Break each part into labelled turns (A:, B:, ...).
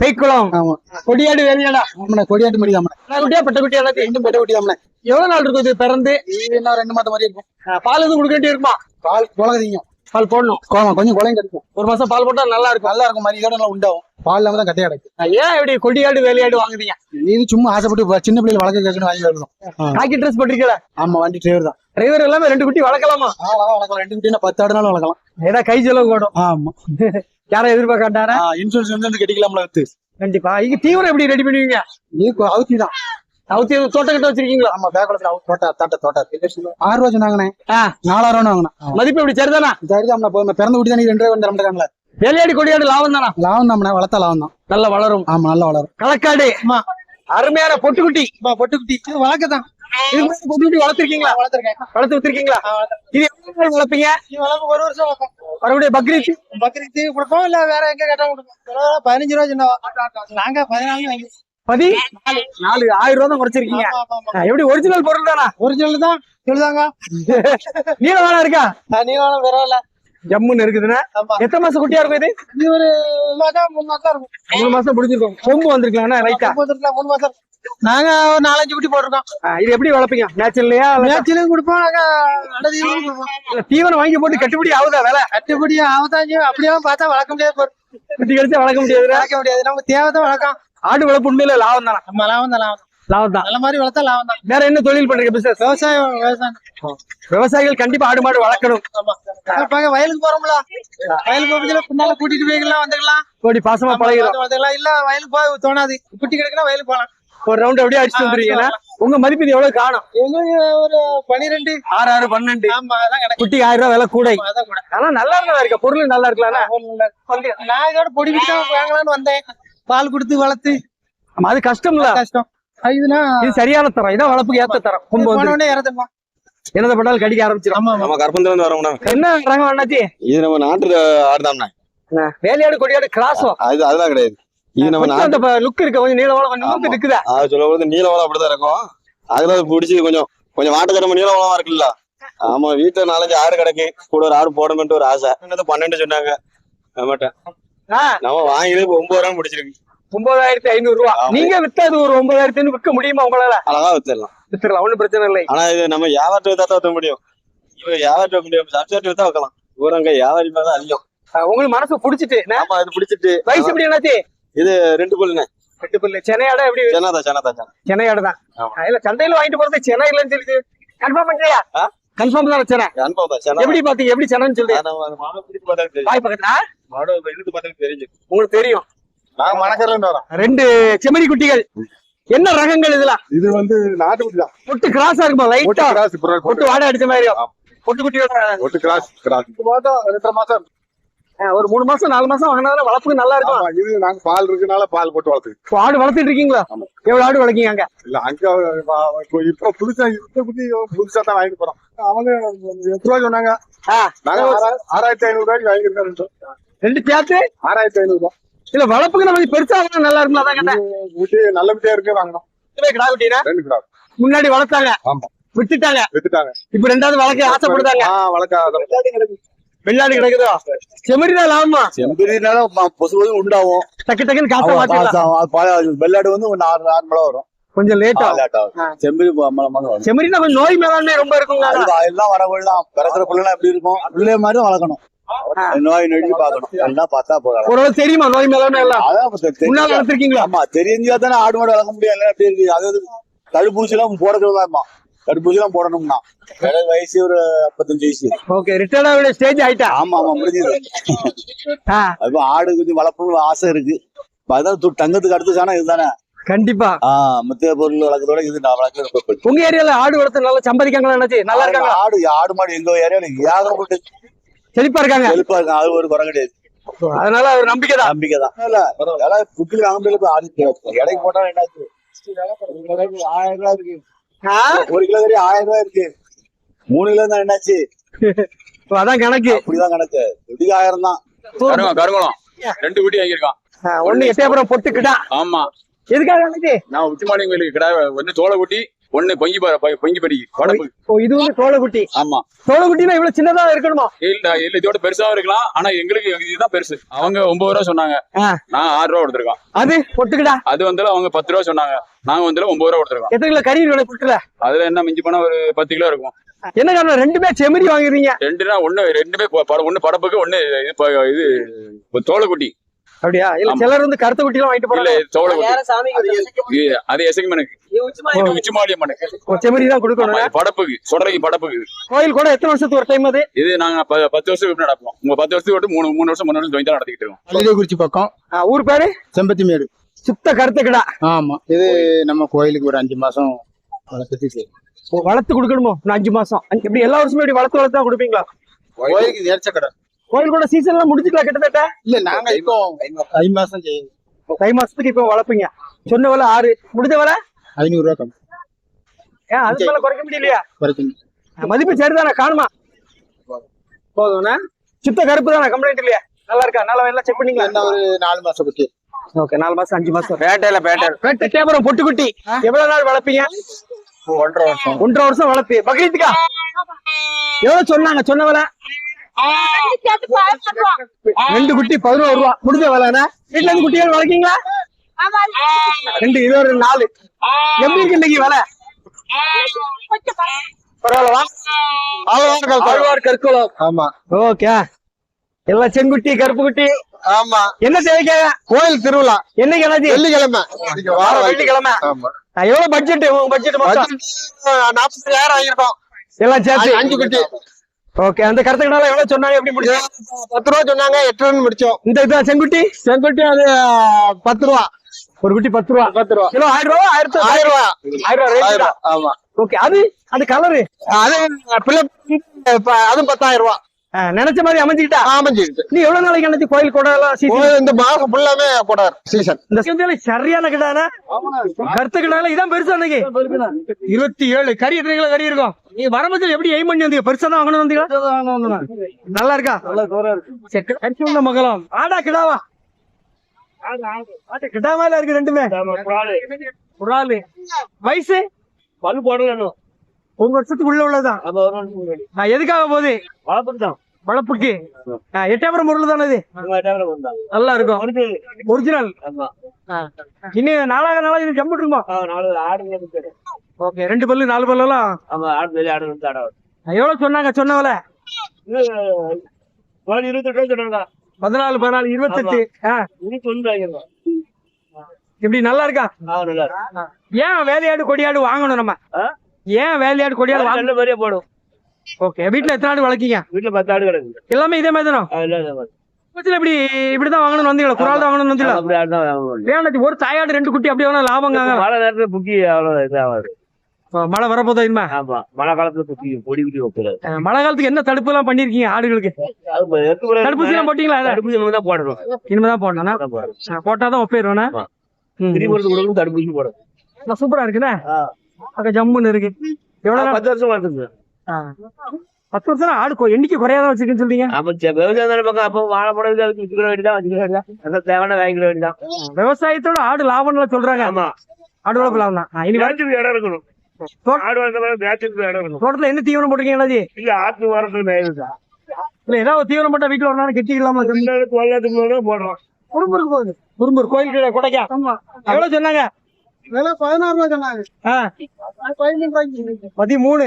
A: சைக்குளம். கொடியாடு வேலையாடா.
B: ஆமாண்ணே கொடியாட்டு மடி தாமண்ணே
A: குட்டியா பட்ட குட்டியா
B: ரெண்டும் பெட்ட குட்டி தாமண்ணே
A: எவ்வளவு நாள் இருக்கும் இது பிறந்து?
B: என்ன ரெண்டு மாதம் மாதிரி இருக்கும்.
A: பால் எதுவும் கொடுக்க வேண்டி இருக்குமா?
B: பால் குழந்தைங்க.
A: பால் போடணும்.
B: கோமா கொஞ்சம் குழந்தை கிடைக்கும்
A: ஒரு மாசம் பால் போட்டா நல்லா இருக்கும்.
B: நல்லா இருக்கும் மாதிரி இதோட நல்லா உண்டாகும். பால் இல்லாம தான் கட்டையா கிடைக்கும்
A: ஏன் இப்படி கொடியாடு வேலையாடு வாங்குறீங்க?
B: இது சும்மா ஆசைப்பட்டு சின்ன பிள்ளைகள் வளர்க்க கேட்கணும் வாங்கி வருதும்
A: காக்கி ட்ரெஸ் போட்டிருக்கல?
B: ஆமா வண்டி டிரைவர் தான்.
A: டிரைவர் எல்லாமே ரெண்டு குட்டி வளர்க்கலாமா?
B: வளர்க்கலாம், ரெண்டு குட்டினா பத்து ஆடுனாலும் வளர்க்கலாம்.
A: ஏதா கை செலவு கூடும்
B: ஆமா.
A: யாரும் எதிர்பார்க்காண்டாரா
B: இன்சூரன்ஸ் வந்து கட்டிக்கலாம்ல வித்து
A: கண்டிப்பா. இங்க தீவிரம் எப்படி ரெடி பண்ணுவீங்க?
B: இது கொ- அவுத்தி தான்
A: அவுத்தி எதுவும் தோட்டம் கிட்ட வச்சிருக்கீங்களா?
B: ஆமா பேக்குளத்துல அவுத்து தோட்டா தாட்ட தோட்டா. ஆறு ரூபா சொன்னாங்கண்ணே. நாலாயிரம் வாங்கினேன்.
A: மதிப்பு எப்படி? சரிதானா?
B: சரிதான் போதும் பிறந்த குட்டி தான் நீ ரெண்டு ரூபா வந்து
A: வேலையாடு கொடியாடு லாபம் தானா
B: லாபம் தான் வளர்த்தா லாபம் தான்
A: நல்லா வளரும்.
B: ஆமா நல்லா வளரும்.
A: களக்காடு. அருமையான பொட்டுக்குட்டி.
B: பொட்டு குட்டி இது வளர்க்க தான்
A: இது மாதிரி பொட்டுக்குட்டி வளர்த்திருக்கீங்களா வளர்த்து வித்திருக்கீங்களா? இது எவ்வளவு நாள் வளர்ப்பீங்க?
B: ஒரு வருஷம் வளர்க்கும்
A: மறுபடியும் பக்ரீத்?
B: பக்ரீத்து கொடுப்போம் இல்ல வேற எங்க கேட்டா கொடுப்போம். பதினஞ்சு ரூபா சின்னவா? நாங்க பதினாலு வாங்கி
A: பதி? நாலு. ஆயிரம் ரூபா தான் குறைச்சிருக்கீங்க. எப்படி ஒரிஜினல் பொருள் தானா?
B: ஒரிஜினல் தான். சொல்லுதாங்க
A: நீல வேணா இருக்கா?
B: நீ வேணும் வேற இல்ல
A: ஜம்முன்னு இருக்குதுன்னா எத்தனை மாசம் குட்டியா இருக்கும் இது?
B: இது ஒரு மூணு மாசம் இருக்கும்.
A: மூணு மாசம் முடிஞ்சிருக்கும். கொம்பு வந்திருக்கலாம் ரைட்டா
B: மூணு மாசம். நாங்க ஒரு நாலஞ்சு குட்டி போட்டிருக்கோம்.
A: இது எப்படி வளர்ப்பீங்க? நேச்சுரல்லையா
B: மேட்சிலும் கொடுப்போம் நாங்க
A: இல்ல தீவனம் வாங்கி போட்டு கட்டுப்படி ஆகுதா வேலை?
B: கட்டுப்படி ஆவதாஞ்சு அப்படியே பார்த்தா வளர்க்க முடியாது.
A: குட்டி கழிச்சா வளர்க்க முடியாது
B: வளர்க்க முடியாது. நமக்கு தேவைதான் வளர்க்கலாம்.
A: ஆடு வளர்ப்பு உண்மையில லாபம் தானா?
B: நம்ம லாபம் தான் லாபம் தான்.
A: லாபம் தான்.
B: நல்ல மாதிரி வளர்த்தா லாபம் தான்.
A: வேற என்ன தொழில் பண்றீங்க பிசினஸ்
B: விவசாயம் விவசாயம்.
A: விவசாயிகள் கண்டிப்பா ஆடு மாடு வளர்க்கணும்.
B: பாக்க வயலுக்கு போறோம்ல. வயலுக்கு போறதுல பின்னால கூட்டிட்டு போய்க்கலாம் வந்துக்கலாம்.
A: கோடி பாசமா பழகிறோம்
B: வந்துக்கலாம் இல்ல வயலுக்கு போய் தோணாது. குட்டி கிடக்குனா வயலுக்கு போலாம்
A: ஒரு ரவுண்ட் அப்படியே அடிச்சுட்டு வந்துருக்கீங்கன்னா உங்க மதிப்பு எவ்வளவு காணும்?
B: ஒரு பனிரெண்டு.
A: ஆறு ஆறு பன்னெண்டு. குட்டி ஆயிரம் ரூபாய் விலை கூட. ஆனா நல்லா இருந்தா இருக்க? பொருள் நல்லா இருக்கலாம்
B: நான் இதோட பொடி வாங்கலாம்னு வந்தேன். பால் கொடுத்து வளர்த்து.
A: அது கஷ்டம்ல.
B: கஷ்டம்.
A: இது சரியான தரம். இதான் வளர்ப்புக்கு ஏத்த தரம். கொம்பு வந்து என்னத பண்ணாலும் கடிக்க ஆரம்பிச்சிடும்
B: ஆமா
C: நம்ம கருப்பந்தில இருந்து வரோம்னா
A: என்ன ரகம் அண்ணாச்சி?
C: இது நம்ம நாட்டு ஆடுதாம்ண்ணா.
A: வேலையாடு கொடியாடு கிராஸோ
C: அது அதெல்லாம் கிடையாது. இது நம்ம நாட்டு
A: அந்த லுக் இருக்க. கொஞ்சம் நீளமான கொஞ்சம் லுக். இருக்குதா?
C: அது சொல்ல போது அப்படிதான் இருக்கும். அதுல பிடிச்சி கொஞ்சம் கொஞ்சம் வாட்டத்தரம நீலவளமா இருக்குல்ல. ஆமா வீட்டுல நாலஞ்சு ஆடு கிடக்கு. கூட ஒரு ஆடு போடணும்ட்டு ஒரு ஆசை. என்னது பன்னெண்டு சொன்னாங்க. நம்மகிட்ட
A: ஆ,
C: நம்ம இப்ப ஒன்பது ரூபா பிடிச்சிருக்கு
A: ஒன்பதாயிரத்தி ஐநூறு ரூபா. நீங்க வித்தது ஒரு ஒன்பதாயிரத்தி விற்க முடியுமா உங்களால?
C: அழகா வித்துடலாம்.
A: வித்துடலாம் ஒண்ணும் பிரச்சனை இல்லை.
C: ஆனா இது நம்ம வியாபாரத்தை வித்தா தான் வித்த முடியும். இவ வியாபாரத்தை வைக்க முடியும். சப்ஜெக்ட் வித்தா வைக்கலாம் ஊரங்க வியாபாரி மேல தான் அதிகம்.
A: உங்களுக்கு மனசு புடிச்சிட்டு?
C: ஆமா இது பிடிச்சிட்டு.
A: வயசு எப்படி என்னாச்சு?
C: ரெண்டு புல்லுண்ணே.
A: எட்டு பிள்ளை சென்னையாட எப்படி?
C: சென்னாதா சென்னாதா சென்னை
A: சென்னையாட தான். இல்ல சந்தையில வாங்கிட்டு போறது சென்னை இல்லைன்னு சொல்லி கன்ஃபார்ம் பண்றியா? கன்ஃபார்ம் தான் சென்னை
C: அனுபவம் தான் சென்னை
A: எப்படி பாத்தீங்க எப்படி சென்னைன்னு சொல்லி வாய் பக்கத்துல உங்களுக்கு தெரியும்.
C: நாங்க மணக்கர்ல வரோம்.
A: ரெண்டு செம்மறி குட்டிகள். என்ன ரகங்கள் இதெல்லாம்
D: இது வந்து நாட்டுக்குட்டி தான்.
A: பொட்டு கிராஸா இருக்குமா?
D: ஒட்டு
A: லைட்டா
D: கிராஸ்
A: பொட்டு வாடை அடிச்ச மாதிரி பொட்டு குட்டியோட
D: ஒட்டு கிராஸ் கிராஸ் மாதம் ரெண்டரை மாசம்
A: ஆ, ஒரு மூணு மாசம் நாலு மாசம் வாங்கினாலும் வளர்ப்புக்கு நல்லா இருக்கும்.
D: இது நாங்க பால் இருக்கனால பால் போட்டு வளர்த்துக்கு
A: இப்போ ஆடு வளர்த்துட்டு இருக்கீங்களா?
D: ஆமா.
A: எவ்வளவு ஆடு வளர்க்கீங்க அங்க?
D: இல்ல அங்க இப்ப இப்ப புதுசா இந்த குட்டி புதுசா தான் வாங்கிட்டு போறோம். அவங்க எட்டு ரூபா சொன்னாங்க? நாங்க ஆறா- ஆறாயிரத்தி ஐநூறு ரூபாய்க்கு வாங்கியிருக்கோம்
A: ரெண்டு. சேர்த்து?
D: ஆறாயிரத்தி ஐநூறு ரூபாய்
A: இல்ல வளர்ப்புக்கு நம்ம பெருசா வாங்கினா நல்லா இருக்கும் அதான் கேட்டேன்.
D: குட்டி நல்ல குட்டியா இருக்கு வாங்கணும்.
A: இதுவே கிடா குட்டினா?
D: ரெண்டு கிராஸ்
A: முன்னாடி வளர்த்தாங்க.
D: ஆமா.
A: விட்டுட்டாங்க
D: வித்துட்டாங்க.
A: இப்ப ரெண்டாவது வளர்க்க ஆசைப்படுதாங்க.
D: ஆ வளர்க்காத
A: வெள்ளாடு கிடக்குதோ? செம்மறிதான் லாபமா?
E: செம்பரினால பொசு பொசு உண்டாகும்.
A: டக்கு டக்குன்னு காசை மாத்திடலாம்.
E: வெள்ளாடு வந்து நார்மலா வரும்.
A: கொஞ்சம் லேட்டா.
E: செம்பரி
A: செம்மறினா கொஞ்சம் நோய் மேலாண்மை ரொம்ப இருக்குங்க
E: அது எல்லாம் வரவெல்லாம் பிறக்கிற பிள்ளை எப்படி இருக்கும்? பிள்ளை மாதிரி வளர்க்கணும். நோய் நொடி பார்த்தா போகலாம்
A: ஓரளவு தெரியுமா? நோய் மேலாண்மை எல்லாம்?
E: அதான்
A: முன்னால வளர்த்திருக்கீங்களா?
E: ஆமா தெரிஞ்சா தானே ஆடு மாடு வளர்க்க முடியும். இருக்கு. அதாவது தடுப்பூசி எல்லாம் போடக்கூடாதுமா தடுப்பூசி எல்லாம் போடணும்னா. வயசு ஒரு முப்பத்தஞ்சு வயசு.
A: ஓகே ரிட்டையர்ட் ஸ்டேஜ் ஆயிட்டா?
E: ஆமா ஆமா முடிஞ்சது. அது ஆடு கொஞ்சம் வளர்க்கணும்னு ஆசை இருக்கு. அதான் தங்கத்துக்கு அடுத்து சாணம் இதுதானே?
A: கண்டிப்பா.
E: முத்திய பொருள் வளர்க்கறதோட இது நான் வளர்க்க.
A: உங்க ஏரியால ஆடு வளர்த்து நல்லா சம்பாதிக்காங்களா நல்லா இருக்காங்க
E: ஆடு ஆடு மாடு எங்க ஏரியால ஏகப்பட்டு
A: செழிப்பா இருக்காங்க.
E: செழிப்பா இருக்கு அது ஒரு குறை கிடையாது.
A: அதனால ஒரு நம்பிக்கை தான்
E: நம்பிக்கை தான். இல்ல. ஏன்னா புக்கில் முடியல இப்ப ஆடு எடைக்கு போட்டா என்னாச்சு ஆயிரம் ரூபாய் இருக்கு.
A: ஆ?
E: ஒரு கிலோ கறி ஆயிரம் ரூபாய் இருக்கு. மூணு கிலோ தான் என்னாச்சு?
A: அதான் கணக்கு.
E: அப்படிதான் கணக்கு. குட்டிக்கு ஆயிரம் தான்.
F: கருங்குளம் ரெண்டு குட்டி வாங்கியிருக்கான்.
A: ஒண்ணு எட்டயபுரம் பொட்டுக்கிட்டா
F: ஆமா.
A: எதுக்காக கணக்கு
F: நான் உச்சிமாலியம் கோயிலுக்கு கிடா ஒன்னு தோலை குட்டி ஒண்ணு பொங்கி பொங்கி படி
A: இது வந்து தோளக்குட்டி
F: ஆமா.
A: தோளக்குட்டினா இவ்வளவு சின்னதா இருக்கணுமா?
F: இல்ல இல்ல இதோட பெருசாவும் இருக்கலாம். ஆனா எங்களுக்கு இதுதான் பெருசு. அவங்க ஒன்பது ரூபா சொன்னாங்க. நான் ஆறு ரூபா கொடுத்துருக்கோம்.
A: அது? பொட்டுக்கடா
F: அது வந்து அவங்க பத்து ரூபா சொன்னாங்க. நாங்க வந்து ஒன்பது ரூபா கொடுத்துருக்கோம்.
A: எத்தனை கிலோ கறி வேணும் பொட்டுல
F: அதுல என்ன மிஞ்சி போனா ஒரு பத்து கிலோ இருக்கும்.
A: என்ன காரணம்? ரெண்டுமே செம்மறி வாங்குறீங்க.
F: ரெண்டுனா ஒண்ணு ரெண்டுமே ஒண்ணு படப்புக்கு ஒண்ணு இது தோளக்குட்டி
A: அப்படியா? இல்ல. சிலர் வந்து கருத்த குட்டி எல்லாம் வாங்கிட்டு
F: இல்ல
A: போறாங்க.
F: தோளக்குட்டி இது- அது உச்சிமாலியம்மனுக்கு
A: ஓ, செம்மறி தான் கொடுக்கணும்.
F: படப்புக்கு சொல்றதுக்கு படப்புக்கு.
A: கோயில் கூட எத்தனை வருஷத்துக்கு ஒரு டைம் அது?
F: இது நாங்க பத்து வருஷத்துக்கு முன்னாடி நடப்போம். உங்க பத்து வருஷத்துக்கு விட்டு மூணு மூணு வருஷம் மூணு வருஷம் ஜாயின் தான் நடத்திட்டு இருக்கோம்.
E: மல்லிகைக்குறிச்சி பக்கம்.
A: ஊர் பேரு?
E: செம்பத்தி மேடு
A: சுத்த கருத்த கிடா
E: ஆமா. இது நம்ம கோயிலுக்கு ஒரு அஞ்சு மாசம் வளர்த்துட்டு
A: வளர்த்து கொடுக்கணுமோ? அஞ்சு மாசம். இப்படி எல்லா வருஷமும் இப்படி வளர்த்து வளர்த்து தான் கொடுப்பீங்களா?
E: கோயிலுக்கு நேர்ச்ச கடை
A: கோயில் கூட சீசன் எல்லாம் முடிச்சுக்கலாம் கிட்டத்தட்ட?
E: இல்ல நாங்க இப்போ ஐ மாசம் செய்யும்
A: தை மாசத்துக்கு இப்ப வளர்ப்பீங்க. சொன்ன விலை ஆறு. முடிஞ்ச விலை?
E: ஐநூறு ரூபா கம்மி.
A: ஏன் அதுக்கு மேல குறைக்க முடியலையா?
E: குறைக்கும்
A: மதிப்பு சரிதானே? காணுமா? போதும்ண்ணா சுத்த கருப்பு தானே? கம்ப்ளைண்ட் இல்லையா? நல்லா இருக்கா? நல்லா எல்லாம் செக் பண்ணீங்களா?
E: என்ன ஒரு நாலு மாசம் குட்டி
A: ஓகே நாலு மாசம் அஞ்சு மாசம். பேட்டையில பேட்டை. பேட்டை கேபரம் பொட்டுக்குட்டி எவ்வளவு நாள் வளர்ப்பீங்க?
E: ஒன்றரை வருஷம்.
A: ஒன்றரை வருஷம் வளர்ப்பு. பக்ரீத்துக்கா? எவ்வளவு சொன்னாங்க? சொன்ன விலை? ரெண்டு குட்டி பதினோரு ரூபா. முடிஞ்ச விலைண்ணா வீட்டுல இருந்து குட்டிகள் வளர்க்கீங்களா? ரெண்டு இது ஒரு நாலு எப்படி இருக்கு இன்னைக்கு விலை? செங்குட்டி கருப்பு குட்டி.
E: ஆமா.
A: என்ன தேவைக்காக
E: கோயில் திருவிழா.
A: என்னைக்கு என்னாச்சு?
E: வெள்ளிக்கிழமை.
A: வார வெள்ளிக்கிழமை. எவ்வளவு பட்ஜெட் உங்க பட்ஜெட் மொத்தம்
E: நாற்பதாயிரம் ஆகிருக்கோம்
A: எல்லாம் சேர்த்து.
E: அஞ்சு குட்டி.
A: ஓகே அந்த கருத்துக்கனால எவ்வளவு சொன்னாங்க எப்படி முடிச்சு
E: பத்து ரூபா சொன்னாங்க எட்டு ரூபா முடிச்சோம்.
A: இந்த இதுதான் செங்குட்டி?
E: செங்குட்டி அது பத்து ரூபா.
A: ஒரு குட்டி பத்து ரூபா.
E: பத்து ரூபா.
A: கிலோ ஆயிரம் ரூபா ஆயிரத்தி
E: ஆயிரம் ரூபா.
A: ஆயிரம் ரூபா
E: ஆமா.
A: ஓகே அது அந்த கலரு
E: அது அதுவும் பத்தாயிரம் ரூபா.
A: நினைச்ச மாதிரி அமைஞ்சுக்கிட்டா?
E: அமைஞ்சிருக்கு
A: நீ எவ்வளவு நாளைக்கு நினைச்சு கோயில் கூட எல்லாம் சீசன்
E: இந்த மாசம் ஃபுல்லாமே போடார் சீசன்
A: இந்த சீசன்ல சரியான கிடானா? கருத்து கிடால இதான் பெருசா அன்னைக்கு. இருபத்தி ஏழு கறி எத்தனை கிலோ கறி இருக்கும்? நீ வரும்போது எப்படி எய்ம் பண்ணி வந்தீங்க? பெருசா தான் வாங்கணும் வந்தீங்களா? நல்லா இருக்கா? உள்ள மகளம். ஆடா கிடாவா? ஆட்டு கிடா மேல இருக்கு ரெண்டுமே? குடாலு வயசு?
B: பல்லு போடணும்
A: ஒரு வருஷத்துக்கு உள்ள உள்ளதுதான். ஆ, எதுக்காக போகுது?
B: வளர்ப்புதான்
A: வளர்ப்புக்கு ஆ, எட்டாபுரம் பொருள் தானே இது? நல்லா இருக்கும். ஒரிஜினல் இன்னும் நாளாக நாளாக இது ஜம்பு இருக்குமா? ஓகே ரெண்டு பல்லு நாலு பல்லு எல்லாம் எவ்வளவு சொன்னாங்க சொன்னவல பதினாலு பதினாலு இருபத்தெட்டு. இப்படி நல்லா இருக்கா. ஏன் வேலையாடு கொடியாடு வாங்கணும் நம்ம? ஏன் வேலையாடு கொடியாடு
B: நல்ல மாதிரியே போடும்.
A: ஓகே வீட்டுல எத்தனை ஆடு வளர்க்கீங்க?
B: வீட்டுல பத்து ஆடு கிடக்கு
A: எல்லாமே இதே மாதிரி. தானே இப்படி இப்படிதான் வாங்கணும் வந்தீங்களா? குரால் தான் வாங்கணும் வந்தீங்களா?
B: தான்
A: ஒரு தாயாடு ரெண்டு குட்டி அப்படியே வேணா லாபம்
B: மழை நேரத்துல புக்கி அவ்வளவு இதாகாது
A: மழை வரப்போதா இனிமே?
B: ஆமா மழை காலத்துல புக்கி பொடி குட்டி வைக்கிறது
A: மழை காலத்துக்கு என்ன தடுப்பு எல்லாம் பண்ணிருக்கீங்க ஆடுகளுக்கு? தடுப்பூசி எல்லாம் போட்டீங்களா?
B: தடுப்பூசி நம்ம தான் போடணும்.
A: போடணும்
B: அதான் போடணும்.
A: போட்டாதான் ஒப்பேருவேண்ணா
B: ஆமா. திரி மருந்து கொடுக்கணும் தடுப்பூசி போடணும்.
A: சூப்பரா இருக்குண்ணே.
B: ஆ.
A: அங்க ஜம்முன்னு இருக்கு. எவ்வளவு?
B: பத்து வருஷம் வருது.
A: பத்து வருஷம் ஆடு எண்ணிக்கை குறையாதான் வச்சிருக்கேன்னு சொல்றீங்க?
B: சரி, விவசாயம் தானே பக்கம் அப்போ வாழை படம் அதுக்கு வச்சுக்கிற வேண்டியதான் வச்சுக்கிற வேண்டியதான் தேவையான வாங்கிக்கிற வேண்டியதான்
A: விவசாயத்தோட ஆடு லாபம்னு சொல்றாங்க.
B: ஆமா.
A: ஆடு வளர்ப்பு லாபம் தான் இனி
B: இடம் இருக்கணும். ஆடு வளர்த்த இடம் இருக்கணும்.
A: தோட்டத்துல என்ன தீவனம் போட்டிருக்கீங்க?
B: இல்ல ஆத்து வரத்துக்கு மேய்ச்சல்
A: இல்ல ஏதாவது ஒரு தீவனம் போட்டா வீட்டுல ஒரு நாள் கெட்டிக்கலாமா?
B: மேலே போடுறோம்.
A: குறும்பூருக்கு போகுது. குறும்பூர் கோயில் கீழே கொடைக்கா. எவ்வளவு சொன்னாங்க?
E: விலை பதினாறு ரூபா சொன்னாங்க.
A: ஆ,
E: பதினஞ்சு ரூபாய்க்கு
A: பதிமூணு.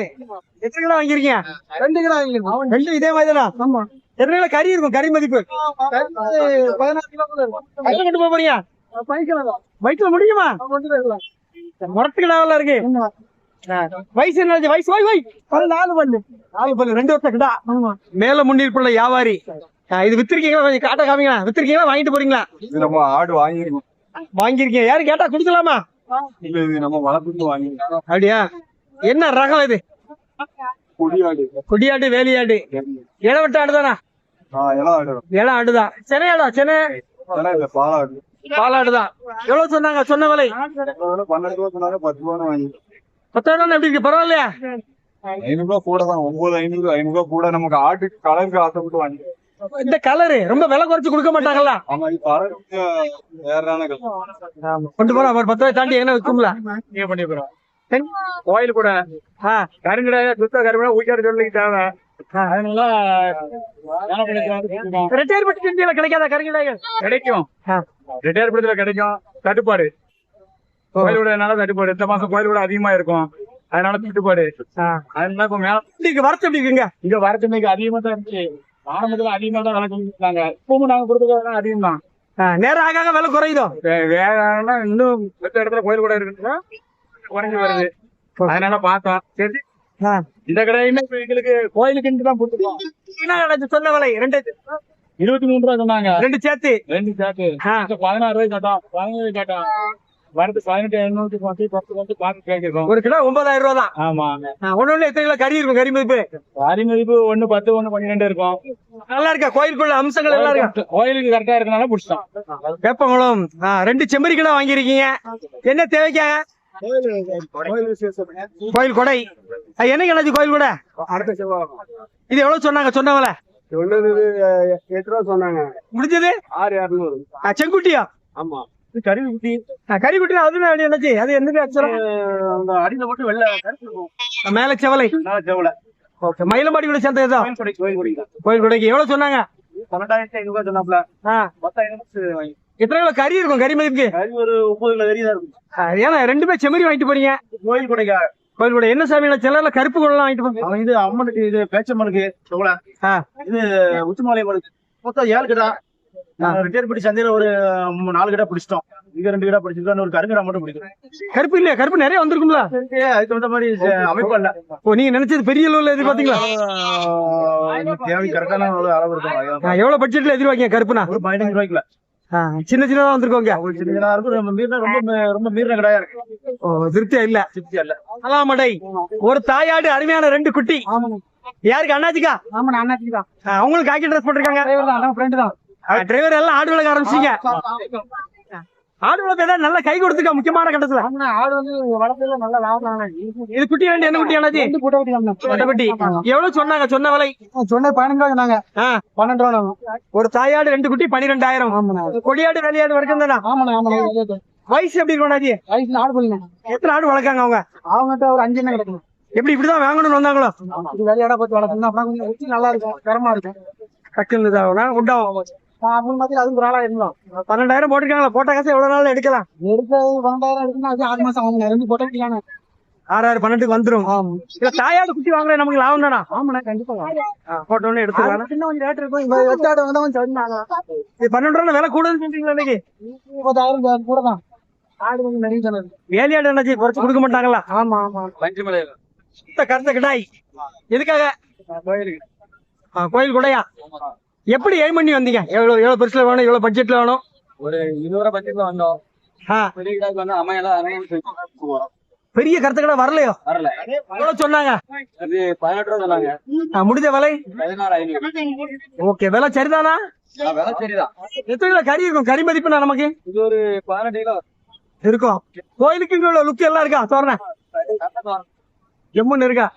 A: எத்தனை கிலோ வாங்கிருக்கீங்க
E: ரெண்டு கிலோ வாங்கிருக்கோம்
A: ரெண்டு இதே மாதிரி தானா
E: ஆமா.
A: எத்தனை கிலோ கறி இருக்கும்? கறி மதிப்பு.
E: பதினாறு கிலோ
A: கொண்டு போக போறீங்க?
E: பைக்கில்
A: வயிற்றுல முடியுமா? முரட்டு கிடாவெல்லாம் இருக்கு. வயசு என்ன வயசு வை வை
E: நாலு பண்ணு
A: நாலு பல்லு. ரெண்டு வருஷம் கிடா மேல முன்னிருப்புள்ள வியாபாரி. இது வித்திருக்கீங்களா? கொஞ்சம் காட்ட காமிங்களா வித்திருக்கீங்களா? வாங்கிட்டு போறீங்களா?
D: இது நம்ம ஆடு வாங்கிருக்கோம்
A: வாங்கியிருக்கீங்க. யாரும் கேட்டா கொடுக்கலாமா?
D: இல்ல இது நம்ம வளர்ப்புக்கு வாங்கிருக்கோம்
A: அப்படியா? என்ன ரகம் இது?
D: கொடியாடு.
A: கொடியாடு வேலியாடு. இளவட்ட ஆடு தானா? இளம் ஆடுதான் சென்னை ஆடா சென்னை?
D: பாலாடு.
A: பாலாடு தான் எவ்வளவு சொன்னாங்க? சொன்ன விலை?
D: பன்னெண்டு ரூபா சொன்னாங்க பத்து ரூபா வாங்கி
A: பத்தாயிரம் எப்படி இருக்கு? பரவாயில்லையா?
D: ஐநூறு ரூபா கூட தான் ஒன்பது ஐநூறு ஐநூறு ரூபா கூட நமக்கு ஆட்டுக்கு கலருக்கு ஆசைப்பட்டு வாங்கி
A: இந்த கலரு ரொம்ப விலை குறைச்சு கொடுக்க
D: கலர்
A: கொண்டு போனா ஒரு பத்து ரூபாய் தாண்டி எங்கன்னா விற்கும்ல
B: நீங்க பண்ணி போறோம்.
F: கோயில் கூட. கருங்கடை சுத்த கருங்கடை ஊக்காடு சொல்லிக்கிட்டாங்க.
A: ரிட்டையர்மெண்ட் செஞ்சில கிடைக்காதா கருங்கடாய்கள்
F: கிடைக்கும்.
A: ஆ.
F: ரிட்டையர் படத்துல கிடைக்கும். தட்டுப்பாடு. கோயில் விடனால தட்டுப்பாடு. இந்த மாசம் கோயில் விட அதிகமா இருக்கும். அதனால தட்டுப்பாடு. அதனால மேல
A: வரத்து இருக்குங்க?
F: இங்க வரத்து அதிகமா தான் இருந்துச்சு. ஆரம்பத்துல அதிகமா தான் விலை சொல்லிருக்காங்க இப்பவும் நாங்க கொடுத்தது அதிகம் தான்
A: நேரம் ஆக விலை குறையுதோ?
F: வேற இன்னும் மத்த இடத்துல கோயில் கூட இருக்குன்னா குறைஞ்சு வருது. அதனால பார்த்தோம். சரி. இந்த கடையுமே இப்ப எங்களுக்கு கோயிலுக்கு தான்
A: கிடைச்சு சொன்ன விலை ரெண்டு
F: இருபத்தி மூணு ரூபா சொன்னாங்க.
A: ரெண்டு சேர்த்து.
F: ரெண்டு சேர்த்து. பதினாறு ரூபாய் கேட்டோம். பதினேழு கேட்டோம். வரது பதினெட்டு எழுநூத்தி பத்து பத்து பத்து பார்த்து கேட்கிறோம்.
A: ஒரு கிலோ ஒன்பதாயிரம் ரூபா தான்.
F: ஆமா
A: ஒண்ணு ஒண்ணு எத்தனை கிலோ கறி இருக்கும் கறி மதிப்பு?
F: வரி மதிப்பு ஒண்ணு பத்து ஒண்ணு பன்னிரெண்டு இருக்கும்.
A: நல்லா இருக்கா? கோயிலுக்குள்ள அம்சங்கள் எல்லாம் இருக்கா?
F: கோயிலுக்கு கரெக்டா இருக்கனால பிடிச்சிட்டோம்.
A: வேப்பங்குளம். ரெண்டு செம்மறி கிலோ வாங்கியிருக்கீங்க. என்ன தேவைக்காங்க கோயில் கொடை. என்ன கிணச்சு கோயில் கொடை?
F: அடுத்த செவ்வாய்.
A: இது எவ்வளவு சொன்னாங்க? சொன்னவல
D: ஒண்ணு எட்டு ரூபா சொன்னாங்க.
A: முடிஞ்சது?
D: ஆறு இரநூறு.
A: செங்குட்டியா?
D: ஆமா.
F: கறி ஊத்தி
A: ஆ, கறி குட்டி அதுமே என்னச்சு? அது என்னது
F: அந்த அடியில போட்டு வெள்ள
A: மேல செவலை.
F: செவல.
A: ஓகே மயிலம்பாடி கூட
F: கோயில் கொடை கோயில் கொடை
A: கோயில் கொடைக்கு. எவ்வளவு சொன்னாங்க?
F: பன்னெண்டாயிரத்தி ஐநூறு சொன்னாப்ல பத்தாயிரம்
A: எத்தனை கிலோ கறி இருக்கும்? கறி மதிப்புக்கு?
F: கறி ஒரு ஒன்பது கிலோ கறி தான் இருக்கும்.
A: ஏன்னா ரெண்டுமே செம்மறி வாங்கிட்டு போறீங்க
F: கோயில் கொடைக்கா
A: கோயில் கொடை. என்ன சாமி சிலர்ல கருப்பு குடலாம் வாங்கிட்டு போங்க
F: இது அம்மனுக்கு இது பேச்சம்மனுக்கு. இது உச்சிமாலை மனுக்கு மொத்தம் ஏழு கிடா ரிட்டையர் பிடி சந்தையில ஒரு நாலு கிடா பிடிச்சிட்டோம். இங்க ரெண்டு கிடா பிடிச்சிருக்கோம். ஒரு கருங்கடா மட்டும் பிடிக்கும்.
A: கருப்பு இல்லையா? கருப்பு நிறைய வந்திருக்கும்ல?
F: அதுக்கு தகுந்த மாதிரி அமைப்பு இல்ல.
A: ஓ நீங்க நினைச்சது பெரிய அளவுல எதிர்பார்த்தீங்களா
F: ஆஹ் தேவை கரெக்டான அளவு இருக்கும்
A: எவ்வளவு பட்ஜெட்ல எதிர்பார்க்கீங்க கருப்புனா?
F: ஒரு பதினஞ்சு ரூபாய்க்குல
A: ஆ, சின்ன சின்னதா வந்திருக்கோங்க.
F: ஒரு சின்ன சின்னதா இருக்கும். ரொம்ப ரொம்ப மீறின கடையா இருக்கு.
A: ஓ திருப்தியா இல்ல?
F: திருப்தியா இல்ல.
A: அலாமடை. ஒரு தாயாடு அருமையான ரெண்டு குட்டி. யாருக்கு அண்ணாச்சிக்கா?
B: ஆமா நான் அண்ணாச்சி தான்
A: ஆ, அவங்களும் காக்கி ட்ரெஸ் போட்டிருக்காங்க.
B: டிரைவர் தான் ஃப்ரெண்டு தான்.
A: டிரைவர் எல்லாம் ஆடு வளர்க்க ஆரம்பிச்சீங்க ஆடு ஏதாவது நல்லா கை கொடுத்துருக்கா முக்கியமான கட்டத்துல.
B: ஆடு வந்து வளர்த்துல நல்ல லாபம்
A: இது குட்டி வேண்டிய என்ன குட்டி அண்ணாச்சி?
B: ரெண்டு போட்டோ வெட்டி
A: மட்டப்பட்டி எவ்வளவு சொன்னாங்க? சொன்ன விலை?
B: சொன்ன பதினஞ்சு ரூபா சொன்னாங்க. பன்னெண்டு ரூபா.
A: ஒரு தாயாடு ரெண்டு குட்டி பன்னிரெண்டாயிரம் கொடியாடு வெளியாடு வரைக்கும் தானா?
B: ஆமாண்ணா ஆமாண்ணா
A: வயசு எப்படி இருக்கும்
B: வயசு ஆடு பண்ணிங்க
A: எத்தனை ஆடு வளர்க்காங்க அவங்க?
B: அவங்ககிட்ட ஒரு அஞ்சு என்ன கிடக்கும்.
A: எப்படி இப்படிதான் வாங்கணும்னு வந்தாங்களோ?
B: இது விளையாட பார்த்து வளர்க்கணும். கொஞ்சம் உச்சி நல்லா இருக்கும். தரமா இருக்கும்.
A: டக்குன்னு இதாகும் உண்டாகும்.
B: அப்படின்னு மாதிரி அதுக்கு ஒரு ஆளா இருந்தோம்.
A: பன்னெண்டாயிரம் போட்டிருக்காங்களா? போட்ட காசு எவ்வளவு நாள் எடுக்கலாம்?
B: எடுக்கிறது பன்னெண்டாயிரம் எடுக்கணும். அது ஆறு மாசம் ஆகுங்க ரெண்டு போட்டோ வெட்டிக்கான
A: ஆறாயிரம் பன்னெண்டுக்கு வந்துரும்.
B: ஆமா.
A: இல்ல தாயாடு குட்டி வாங்குறது நமக்கு லாபம் தானா?
B: ஆமாண்ணா கண்டிப்பா
A: போட்டோன்னு எடுத்துக்கலாம்.
B: இன்னும் கொஞ்சம் ரேட் இருக்கும். இப்ப வெட்டாடு வந்து கொஞ்சம் சொன்னாங்க
A: இது பன்னெண்டு ரூபா விலை கூடுதல் சொல்றீங்களா இன்னைக்கு?
B: முப்பதாயிரம் கூட தான். ஆடு கொஞ்சம் நிறைய சொன்னது
A: வேலையாடு என்னாச்சு? குறைச்சு கொடுக்க மாட்டாங்களா?
B: ஆமா ஆமா.
F: பஞ்சு மலையில
A: சுத்த கருத்த கிடாய். எதுக்காக?
F: கோயிலுக்கு.
A: கோயில் கூடயா? எப்படி எய்ம் பண்ணி வந்தீங்க? எவ்வளவு எவ்வளவு பெருசுல வேணும் எவ்வளவு பட்ஜெட்ல வேணும்?
F: ஒரு இருபது ரூபா பட்ஜெட்ல வந்தோம்.
A: ஆ,
F: பெரிய கிடாக்கு வந்து
A: பெரிய கருத்த கடை வரலையோ?
F: வரல.
A: எவ்வளவு சொன்னாங்க?
F: அது பதினெட்டு ரூபா சொன்னாங்க.
A: ஆ, முடிஞ்ச விலை? ஓகே விலை சரிதானா?
F: ஆ, விலை சரிதான்.
A: எத்தனை கிலோ கறி இருக்கும்? கறி மதிப்புனா நமக்கு?
F: இது ஒரு பதினெட்டு கிலோ.
A: இருக்கும். கோயிலுக்கு லுக் எல்லாம் இருக்கா? தோரண? ஜம்முன்னு இருக்கா?